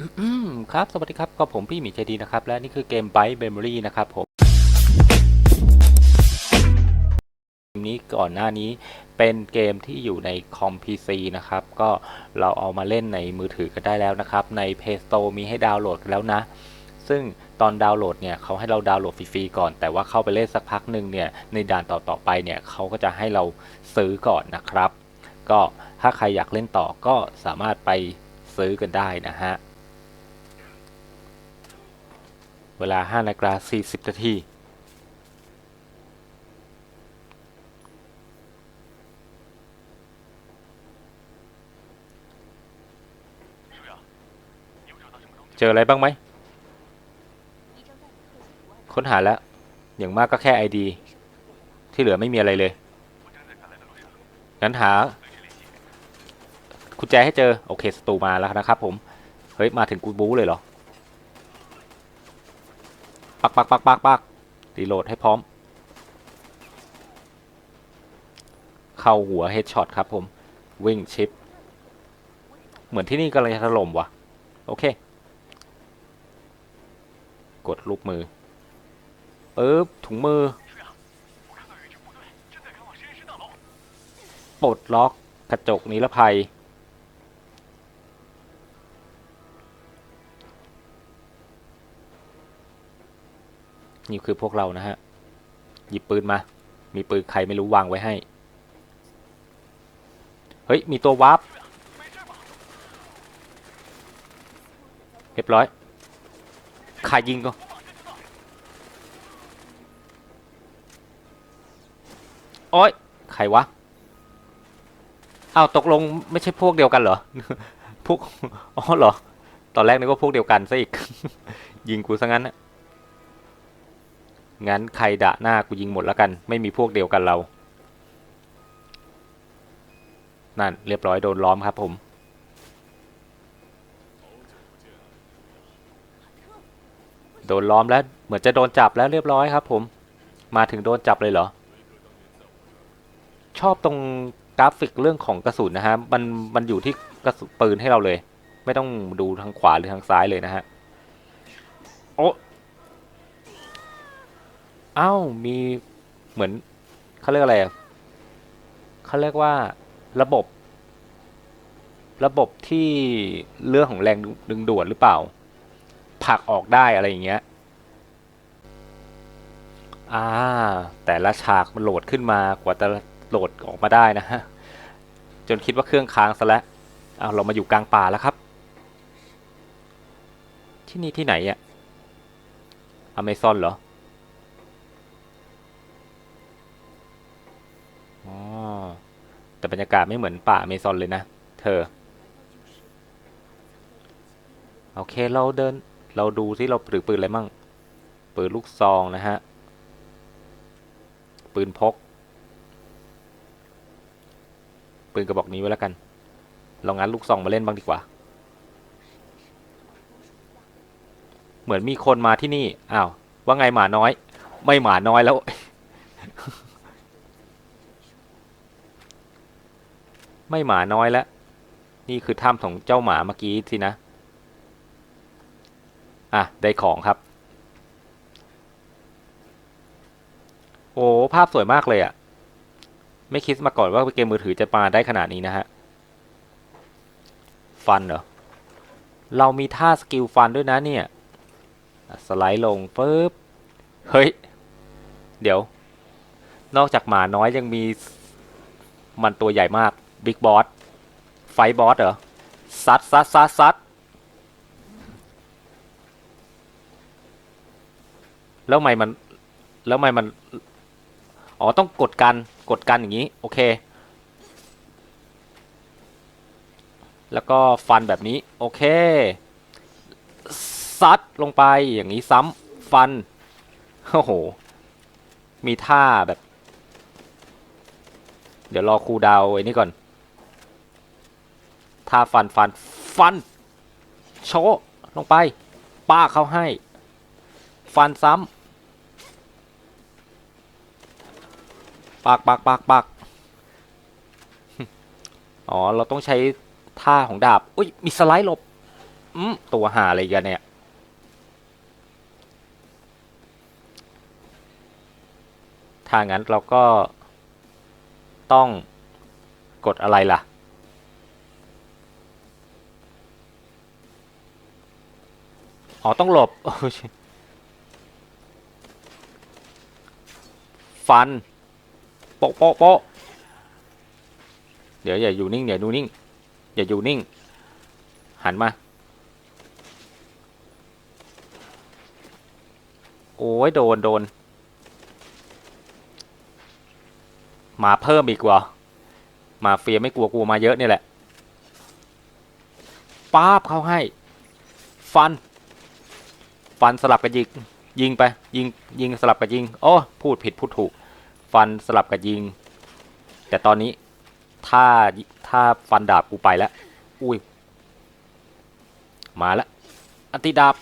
อืมครับ สวัสดีครับ ก็ผมพี่หมีใจดีนะครับ และนี่คือเกม Byte Memory นะครับผมเกมนี้ก่อนหน้านี้เป็นเกมที่อยู่ในคอม PC นะครับ ก็เราเอามาเล่นในมือถือกันได้แล้วนะครับ ใน Play Store มีให้ดาวน์โหลดแล้วนะ ซึ่งตอนดาวน์โหลดเนี่ยเขาให้เราดาวน์โหลดฟรีๆก่อน แต่ว่าเข้าไปเล่นสักพักหนึ่งเนี่ย ในด่านต่อๆไปเนี่ยเขาก็จะให้เราซื้อก่อนนะครับ ก็ถ้าใครอยากเล่นต่อก็สามารถไปซื้อกันได้นะฮะ เวลา5นาฬิกา40นาทีเจออะไรบ้างไหม ค้นหาแล้ว อย่างมากก็แค่ ID ที่เหลือไม่มีอะไรเลย งั้นหากุญแจให้เจอ โอเคสตูมาแล้วนะครับผม เฮ้ย มาถึงกูบู๊เลยเหรอ ปักปักปักปักปักรีโหลดให้พร้อม เข้าหัวเฮดช็อตครับผม วิ่งชิป เหมือนที่นี่กำลังจะถล่มว่ะโอเค กดลูกมือปึ๊บถุงมือปลดล็อกกระจกนิรภัย นี่คือพวกเรานะฮะ หยิบปืนมา มีปืนใครไม่รู้วางไว้ให้ เฮ้ย มีตัววาร์ปเรียบร้อยใครยิงก็โอ๊ยใครวะอ้าวตกลงไม่ใช่พวกเดียวกันเหรอ พวก อ๋อเหรอ ตอนแรกนึกว่าพวกเดียวกันซะอีก ยิงกูซะงั้นนะ งั้นใครด่าหน้ากูยิงหมดแล้วกัน ไม่มีพวกเดียวกันเรา นั่นเรียบร้อยโดนล้อมครับผม โดนล้อมแล้วเหมือนจะโดนจับแล้วเรียบร้อยครับผม มาถึงโดนจับเลยเหรอ ชอบตรงกราฟิกเรื่องของกระสุนนะฮะ มันมันอยู่ที่กระสุนปืนให้เราเลย ไม่ต้องดูทางขวาหรือทางซ้ายเลยนะฮะ โอ้ อ้ามีเหมือนเขาเรียกอะไรอะเขาเรียกว่าระบบ ระบบที่เรื่องของแรงดึงดูดหรือเปล่าผลักออกได้อะไรอย่างเงี้ยอ่าแต่ละฉากมันโหลดขึ้นมากว่าจะโหลดออกมาได้นะฮะจนคิดว่าเครื่องค้างซะแล้วเอาเรามาอยู่กลางป่าแล้วครับ ที่นี่ที่ไหนอะอเมซอนเหรอ อ๋อแต่บรรยากาศไม่เหมือนป่าเมซอนเลยนะ เธอ โอเคเราเดินเราดูที่เราถือปืนอะไรมั่งปืนลูกซองนะฮะ ปืนพก ปืนกระบอกนี้ไว้แล้วกัน เรางั้นลูกซองมาเล่นบ้างดีกว่า เหมือนมีคนมาที่นี่ อ้าว ว่าไงหมาน้อย ไม่หมาน้อยแล้ว ไม่หมาน้อยแล้วนี่คือถ้ำของเจ้าหมาเมื่อกี้สินะ อะ ได้ของครับ โอ้ภาพสวยมากเลยอะ่ะ ไม่คิดมาก่อนว่าเกมมือถือจะมาได้ขนาดนี้นะฮะ ฟันเหรอ เรามีท่าสกิลฟันด้วยนะเนี่ย สไลด์ลงปึ๊บ เฮ้ย เดี๋ยว นอกจากหมาน้อยยังมีมันตัวใหญ่มาก บิ๊กบอส ไฟบอสเหรอ ซัดซัดซัดซัดแล้วไมมัน แล้วไมมัน อ๋อ ต้องกดกัน กดกันอย่างนี้ โอเค แล้วก็ฟันแบบนี้ โอเค ซัดลงไป อย่างนี้ซ้ำ ฟัน โอ้โห มีท่าแบบ เดี๋ยวรอครูดาวไอ้นี่ก่อน ท่าฟันฟันฟัน โชลงไป ป้าเขาให้ ฟันซ้ำปักปักปักปักอ๋อ เราต้องใช้ท่าของดาบ อุ้ย มีสไลด์หลบ อืม ตัวหาอะไรกันเนี่ย ถ้างั้นเราก็ต้องกดอะไรล่ะ อ๋อ ต้องหลบ ฟัน โป๊ะโป๊ะโป๊ะเดี๋ยวอย่าอยู่นิ่งอย่าดูนิ่ง อย่าอยู่นิ่ง หันมา โอ้ยโดนโดน มาเพิ่มอีกว่ะมาเฟียไม่กลัวกลัวมาเยอะนี่แหละ ป้าบเข้าให้ ฟัน ฟันสลับกับยิงยิงไป ยิงยิงสลับกับยิงโอ้พูดผิดพูดถูก ฟันสลับกับยิง แต่ตอนนี้ถ้าถ้าฟันดาบกูไปแล้ว อุ้ย มาแล้วอันติดาบ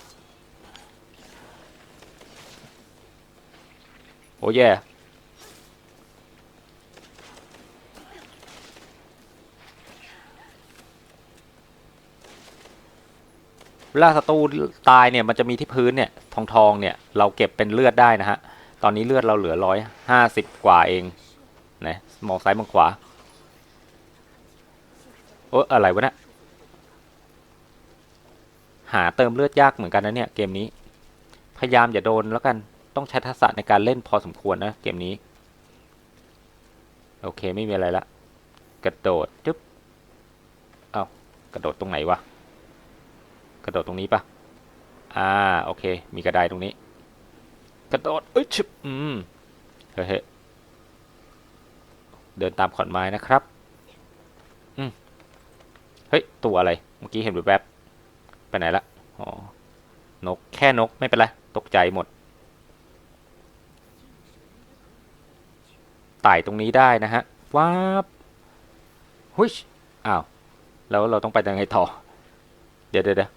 โอ้แย่ เวลาศัตรูตายเนี่ยมันจะมีที่พื้นเนี่ยทองทองเนี่ยเราเก็บเป็นเลือดได้นะฮะ ตอนนี้เลือดเราเหลือร้อยห้าสิบกว่าเองนะมองซ้ายมองขวาโอ้อะไรวะเนะี่ยหาเติมเลือดยากเหมือนกันนะเนี่ยเกมนี้ พยายามอย่าโดนแล้วกันต้องใช้ทักษะในการเล่นพอสมควรนะเกมนี้ โอเคไม่มีอะไรละ กระโดดจึ๊บเอา้ากระโดดตรงไหนวะ กระโดดตรงนี้ปะอ่าโอเค มีกระไดตรงนี้ กระโดดเอ้ยชึบอืมเฮ้ยเดินตามขอนไม้นะครับอืมเฮ้ยตัวอะไรเมื่อกี้เห็นแวบๆไปไหนละอ๋อนกแค่นกไม่เป็นไรตกใจหมดไต่ตรงนี้ได้นะฮะว้าบหุยอ้าว แล้วเราต้องไปยังไงต่อ เดี๋ยวเดี๋ยวเดี๋ยว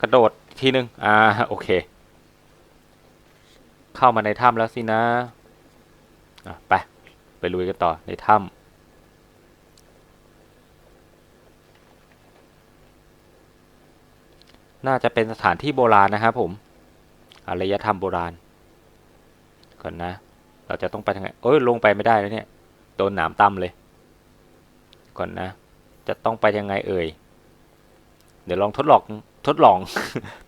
กระโดดทีนึงอ่า โอเค เข้ามาในถ้ำแล้วสินะอะไป ไปลุยกันต่อในถ้ำน่าจะเป็นสถานที่โบราณนะครับผม อารยธรรมโบราณ ก่อนนะ เราจะต้องไปทางไหนเอ้ย ลงไปไม่ได้แล้วเนี่ย โดนหนามตำเลย ก่อนนะ จะต้องไปยังไงเอ่ย เดี๋ยวลองทดลองทดลอง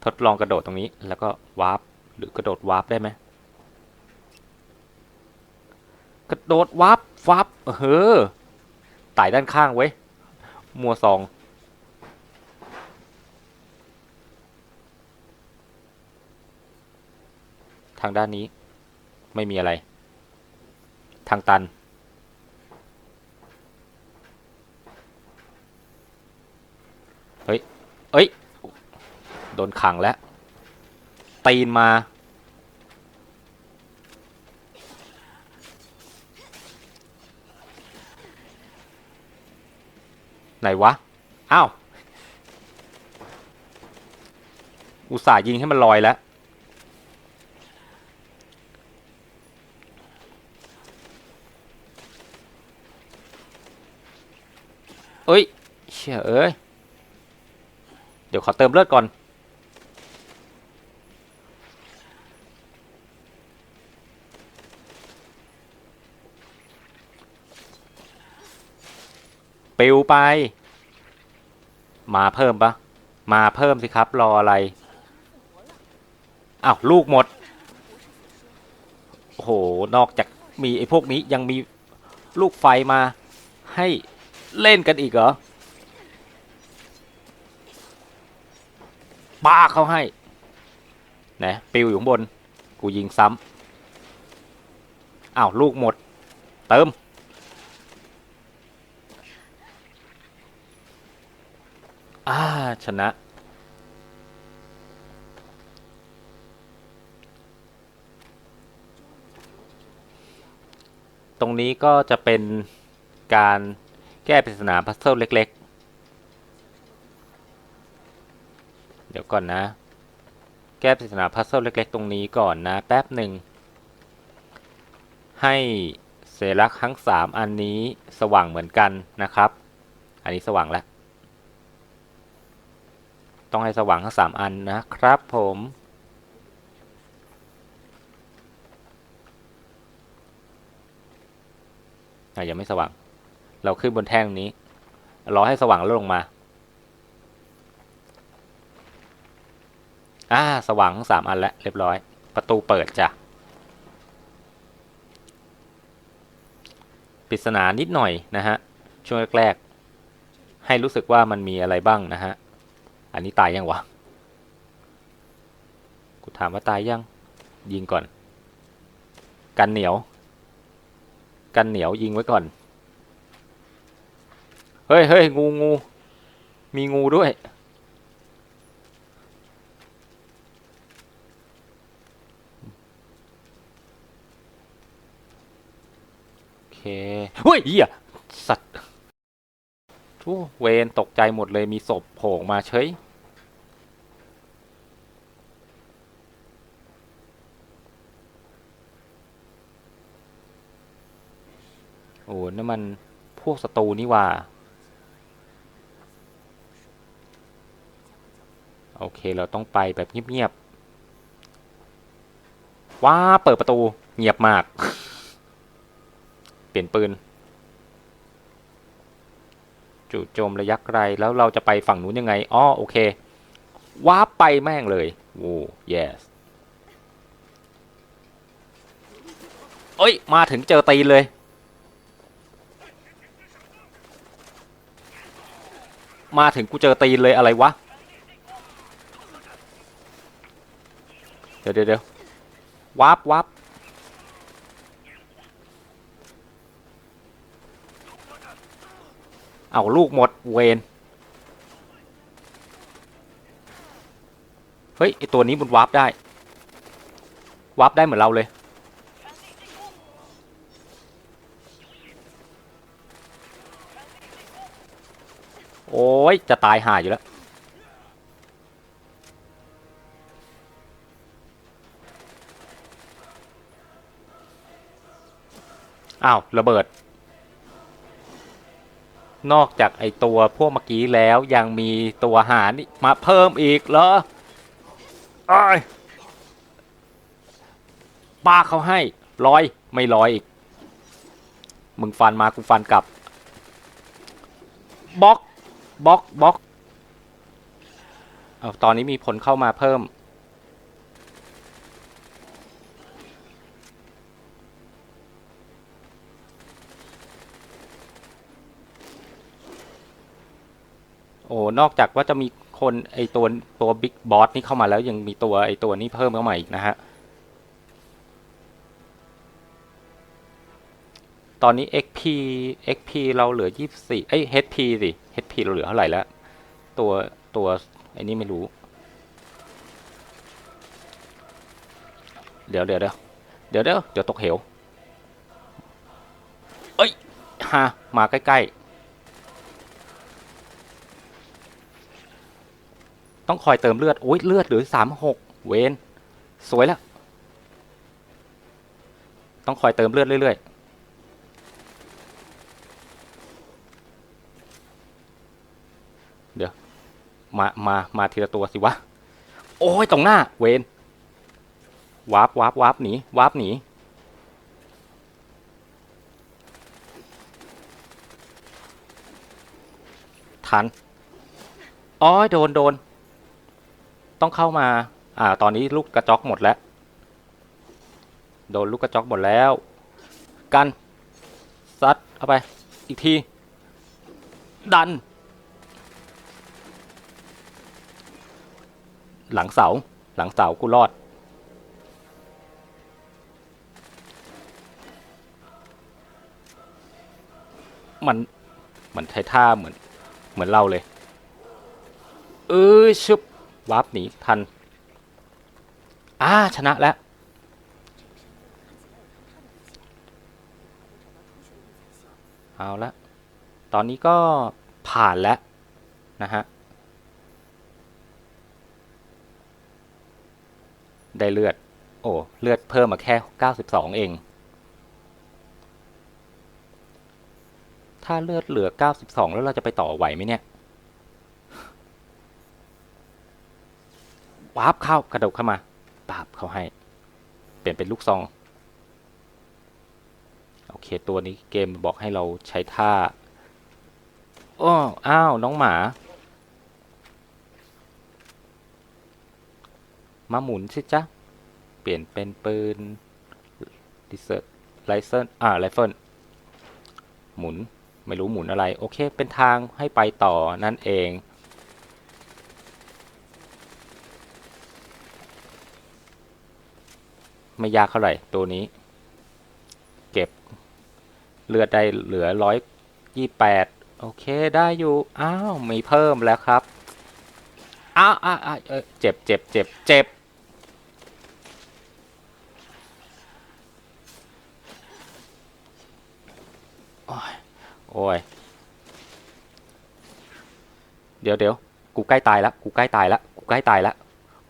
ทดลองกระโดดตรงนี้ แล้วก็วาร์ปหรือกระโดดวาร์ปได้ไหมกระโดดวาร์ปวาร์ปเออไต่ด้านข้างไว้มัวซอง ทางด้านนี้ไม่มีอะไร ทางตัน เฮ้ย เอ้ย โดนขังแล้ว ตีนมา ไหนวะ อ้าว อุตส่าห์ยิงให้มันลอยแล้วเอ้ยเชี่ยเอ้ย เดี๋ยวขอเติมเลือดก่อน ปิวไป มาเพิ่มปะมาเพิ่มสิครับ รออะไรอ้าวลูกหมดโอ้โหนอกจากมีไอ้พวกนี้ยังมีลูกไฟมาให้เล่นกันอีกเหรอป้าเขาให้นะปิวอยู่บน กูยิงซ้ำอ้าวลูกหมด เติม อ่าชนะ ตรงนี้ก็จะเป็นการแก้ปริศนาพัซเซิลเล็ก ๆ เดี๋ยวก่อนนะ แก้ปริศนาพัซเซิลเล็ก ๆ ตรงนี้ก่อนนะ แป๊บหนึ่ง ให้เซลักทั้ง 3 อันนี้สว่างเหมือนกันนะครับ อันนี้สว่างแล้ว ต้องให้สว่างทั้งสามอันนะครับผมอะยังไม่สว่าง เราขึ้นบนแท่งนี้ รอให้สว่างแล้วลงมา อ่า สว่างทั้งสามอันแล้วเรียบร้อย ประตูเปิดจ้ะ ปริศนานิดหน่อยนะฮะ ช่วงแรกๆ ให้รู้สึกว่ามันมีอะไรบ้างนะฮะ อันนี้ตายยังวะ กูถามว่าตายยัง ยิงก่อน กันเหนียว กันเหนียวยิงไว้ก่อน เฮ้ยเฮ้ยงูงู มีงูด้วย โอเคเฮ้ยเหี้ยสัตว์ ทูเวนตกใจหมดเลยมีศพโผล่มาเฉยโอ้นั่นมันพวกศัตรูนี่ว่า โอเคเราต้องไปแบบเงียบๆว้าเปิดประตูเงียบมาก เปลี่ยนปืน จู่โจมระยะไกลแล้วเราจะไปฝั่งนู้นยังไงอ้อโอเคว้าร์ปไปแม่งเลยโอ้ yes เอ้ย มาถึงเจอตีนเลย มาถึงกูเจอตีนเลยอะไรวะ เดี๋ยวเดี๋ยวเดี๋ยววับวับ เอาลูกหมดเวนเฮ้ยไอตัวนี้มันวับได้วับได้เหมือนเราเลย โอ้ยจะตายห่าอยู่แล้วอ้าว ระเบิด นอกจากไอตัวพวกเมื่อกี้แล้วยังมีตัวหานี่มาเพิ่มอีกเหรอไอ้ป้าเขาให้ร้อยไม่ร้อยอีก มึงฟันมากูฟันกลับบล็อกบล็อกบล็อกเอาตอนนี้มีผลเข้ามาเพิ่ม อ้นอกจากว่าจะมีคนไอตัวตัวบิ๊กบอสนี่เข้ามาแล้วยังมีตัวไอตัวนี้เพิ่มเข้ามาอีกนะฮะ ตอนนี้ XP XP เราเหลือ 24เอ้ย HP สิ HP เราเหลือเท่าไหร่แล้ว ตัวตัวไอ้นี่ไม่รู้ เดี๋ยวเดี๋ยวเดี๋ยวเดี๋ยวเดี๋ยวเดี๋ยวตกเหว เอ้ยฮะมาใกล้ ๆ ต้องคอยเติมเลือดโอ้ยเลือดเหลือสามหกเวนสวยแล้ว ต้องคอยเติมเลือดเรื่อยๆ เดี๋ยว มามามาทีละตัวสิวะ โอ้ยตรงหน้า เวนวาร์ปวาร์ปวาร์ปหนีวาร์ปหนีทันอ๋อโดนโดน ต้องเข้ามาอ่าตอนนี้ลูกกระจอกหมดแล้ว โดนลูกกระจอกหมดแล้ว กันซัดเข้าไปอีกที ดัน หลังเสาหลังเสากูรอด มันมันใช้ท่าเหมือนเหมือนเราเลย เออชึบ วาร์ปหนีทันอ่าชนะแล้วเอาละตอนนี้ก็ผ่านแล้วนะฮะได้เลือด โอ้เลือดเพิ่มมาแค่ 92 เอง ถ้าเลือดเหลือ 92 แล้วเราจะไปต่อไหวไหมเนี่ย วาร์ปเข้ากระโดดเข้ามาปาบเขาให้ เปลี่ยนเป็นลูกซอง โอเค ตัวนี้เกมบอกให้เราใช้ท่าอ้ออ้าว น้องหมา มาหมุนสิจ๊ะ เปลี่ยนเป็นปืนดิเซอร์ไลเซนอ่าไรเฟิลหมุน ไม่รู้หมุนอะไร โอเค เป็นทางให้ไปต่อนั่นเอง ไม่ยากเท่าไหร่ตัวนี้ เก็บเลือดได้เหลือร้อยยี่แปดโอเคได้อยู่ อ้าว มีเพิ่มแล้วครับ อ้าวอ้าวอ้าวเออเจ็บเจ็บเจ็บเจ็บโอ้ยโอ้ย เดี๋ยวเดี๋ยวกูใกล้ตายแล้วกูใกล้ตายแล้วกูใกล้ตายแล้ว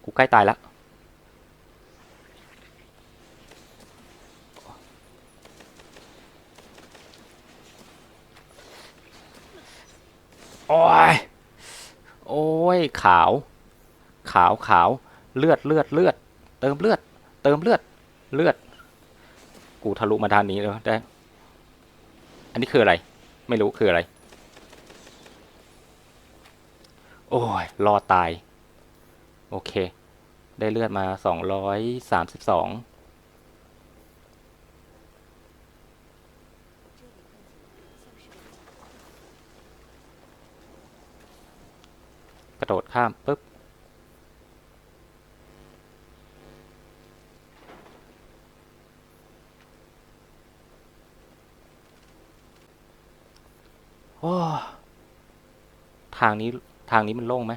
กูใกล้ตายแล้ว ขาว ขาวขาวเลือดเลือดเลือด เติมเลือด เติมเลือดเลือด กูทะลุมาด้านนี้แล้วได้ อันนี้คืออะไร ไม่รู้คืออะไร โอ้ยรอตาย โอเค ได้เลือดมาสองร้อยสามสิบสอง กระโดดข้ามปุ๊บโอ้ทางนี้ทางนี้มันโล่งไหม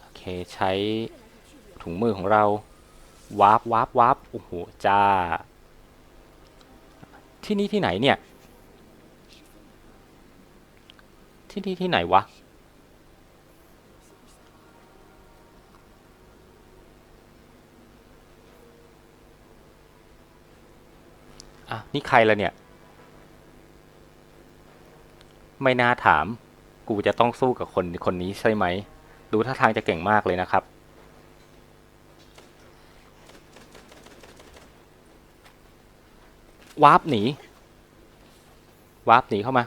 โอเคใช้ถุงมือของเราวาร์ปวาร์ปวาร์ปโอ้โหจ้า ที่นี่ที่ไหนเนี่ย ที่นี่ที่ไหนวะ อะ นี่ใครละเนี่ย ไม่น่าถาม กูจะต้องสู้กับคนคนนี้ใช่ไหม ดูท่าทางจะเก่งมากเลยนะครับวาร์ปหนีวาร์ปหนีเข้ามา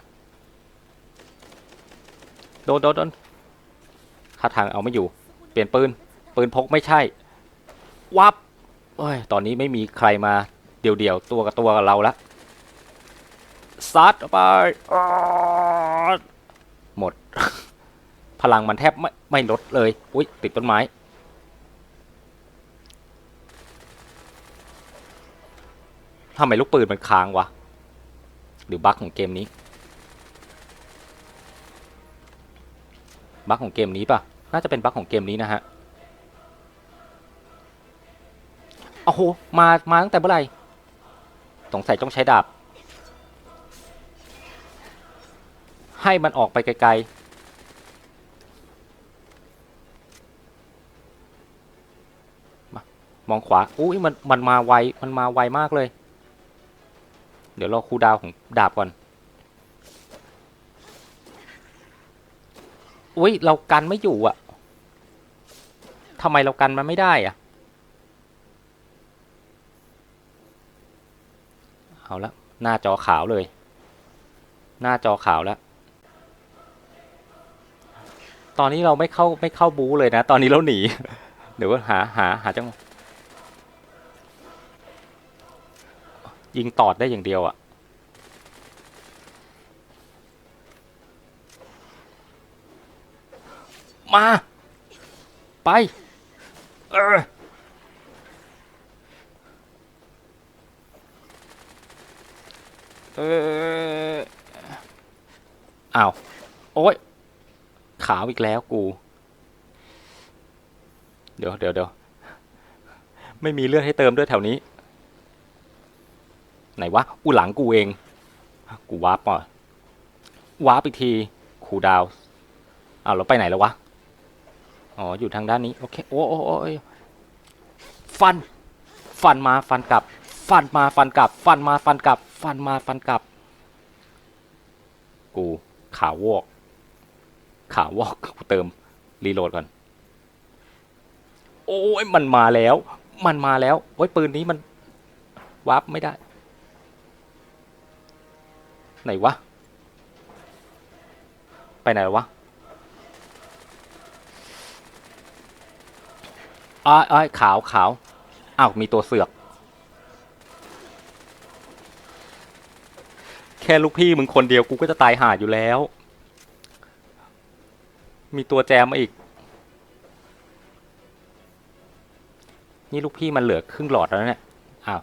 โดนโดนโดนท่าทางเอาไม่อยู่ เปลี่ยนปืน ปืนพกไม่ใช่ วับเอ้ย ตอนนี้ไม่มีใครมาเดี่ยวๆ ตัวกับตัวกับเราละซัดออกไปหมด พลังมันแทบไม่ไม่ลดเลย อุ้ยติดต้นไม้ ทำไมลูกปืนมันค้างวะ หรือบั๊กของเกมนี้ บั๊กของเกมนี้ป่ะ น่าจะเป็นบั๊กของเกมนี้นะฮะโอ้โห มา มาตั้งแต่เมื่อไหร่สงสัยต้องใช้ดาบ ให้มันออกไปไกลๆ มามองขวา อุ้ยมัน มันมาไว มันมาไวมากเลย เดี๋ยวรอคูดาวของดาบก่อน อุ้ยเรากันไม่อยู่อะทำไมเรากันมันไม่ได้อะเอาละหน้าจอขาวเลย หน้าจอขาวแล้ว ตอนนี้เราไม่เข้าไม่เข้าบูเลยนะ ตอนนี้เราหนี เดี๋ยวหาหาหาจังยิงตอดได้อย่างเดียวอะ มา ไป เออเอออ้าว โอ้ย ขาวอีกแล้วกู เดี๋ยวเดี๋ยวเดี๋ยวไม่มีเลือดให้เติมด้วยแถวนี้ ไหนวะ อูหลังกูเอง กูวาร์ปอะวาร์ปอีกที คูดาวอ้าวแล้วไปไหนแล้ววะ อ๋อ อยู่ทางด้านนี้ โอเคโอ้โอ้โอ้ยฟัน ฟันมา ฟันกลับ ฟันมา ฟันกลับ ฟันมา ฟันกลับ ฟันมา ฟันกลับ กู ขาวอก ขาวอก กูเติม รีโหลดก่อน โอ้ย มันมาแล้ว มันมาแล้ว โอ้ย ปืนนี้มัน วาร์ปไม่ได้ ไหนวะ ไปไหนวะ อ้ายอ้ายขาวขาวอ้าวมีตัวเสือก แค่ลูกพี่มึงคนเดียวกูก็จะตายหาอยู่แล้ว มีตัวแจมมาอีก นี่ลูกพี่มันเหลือครึ่งหลอดแล้วเนี่ยอ้าว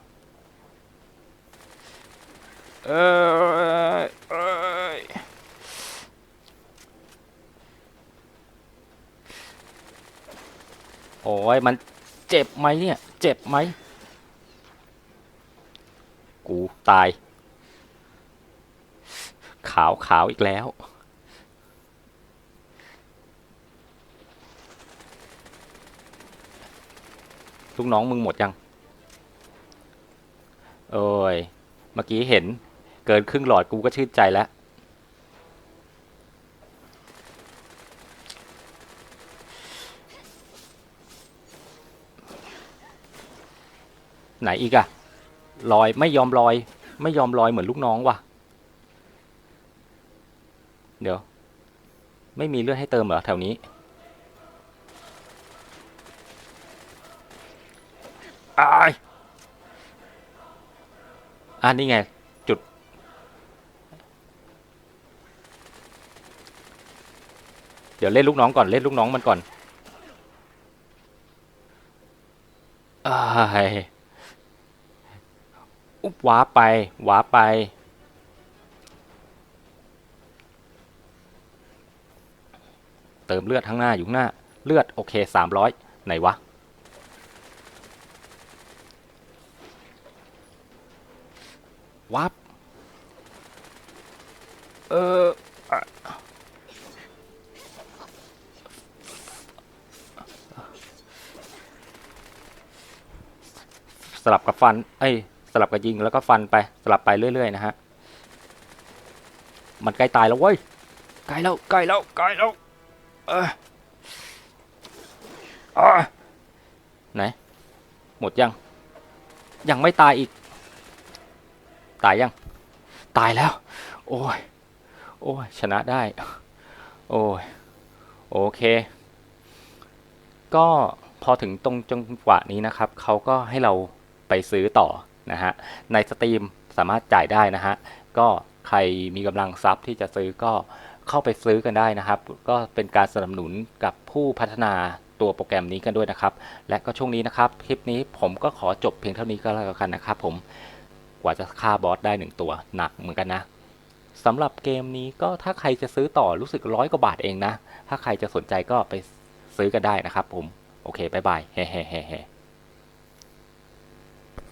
เออย โอ้ยมันเจ็บไหมเนี่ย เจ็บไหม กูตาย ขาวขาวอีกแล้ว ลูกน้องมึงหมดยัง โอ้ย เมื่อกี้เห็นเกินครึ่งหลอดกูก็ชื่นใจแล้ว ไหนอีกอะลอยไม่ยอมลอย ไม่ยอมลอยเหมือนลูกน้องว่ะ เดี๋ยว ไม่มีเลือดให้เติมเหรอแถวนี้ อายอ่านี่ไง จุด เดี๋ยวเล่นลูกน้องก่อนเล่นลูกน้องมันก่อนอาย อุ๊บว้าร์ปไปว้าไป เติมเลือดข้างหน้าอยู่ข้างหน้า เลือดโอเคสามร้อยไหนวะ วับ เออสลับกับฟัน เอ้ย สลับกับยิงแล้วก็ฟันไปสลับไปเรื่อยๆนะฮะมันใกล้ตายแล้วเว้ยใกล้แล้วใกล้แล้วใกล้แล้วเอออไหนหมดยัง ยังไม่ตายอีก ตายยัง ตายแล้ว โอ้ย โอ้ย ชนะได้ โอ้ย โอเค ก็พอถึงตรงจังหวะนี้นะครับ เขาก็ให้เราไปซื้อต่อ นะฮะในสตรีมสามารถจ่ายได้นะฮะก็ใครมีกำลังทรัพย์ที่จะซื้อก็เข้าไปซื้อกันได้นะครับ ก็เป็นการสนับสนุนกับผู้พัฒนาตัวโปรแกรมนี้กันด้วยนะครับ และก็ช่วงนี้นะครับ คลิปนี้ผมก็ขอจบเพียงเท่านี้ก็แล้วกันนะครับผมกว่าจะฆ่าบอสได้หนึ่งตัวหนักเหมือนกันนะสำหรับเกมนี้ก็ถ้าใครจะซื้อต่อรู้สึกร้อยกว่าบาทเองนะ ถ้าใครจะสนใจก็ไปซื้อกันได้นะครับผม โอเคบายบายเฮ้เฮ้เฮ้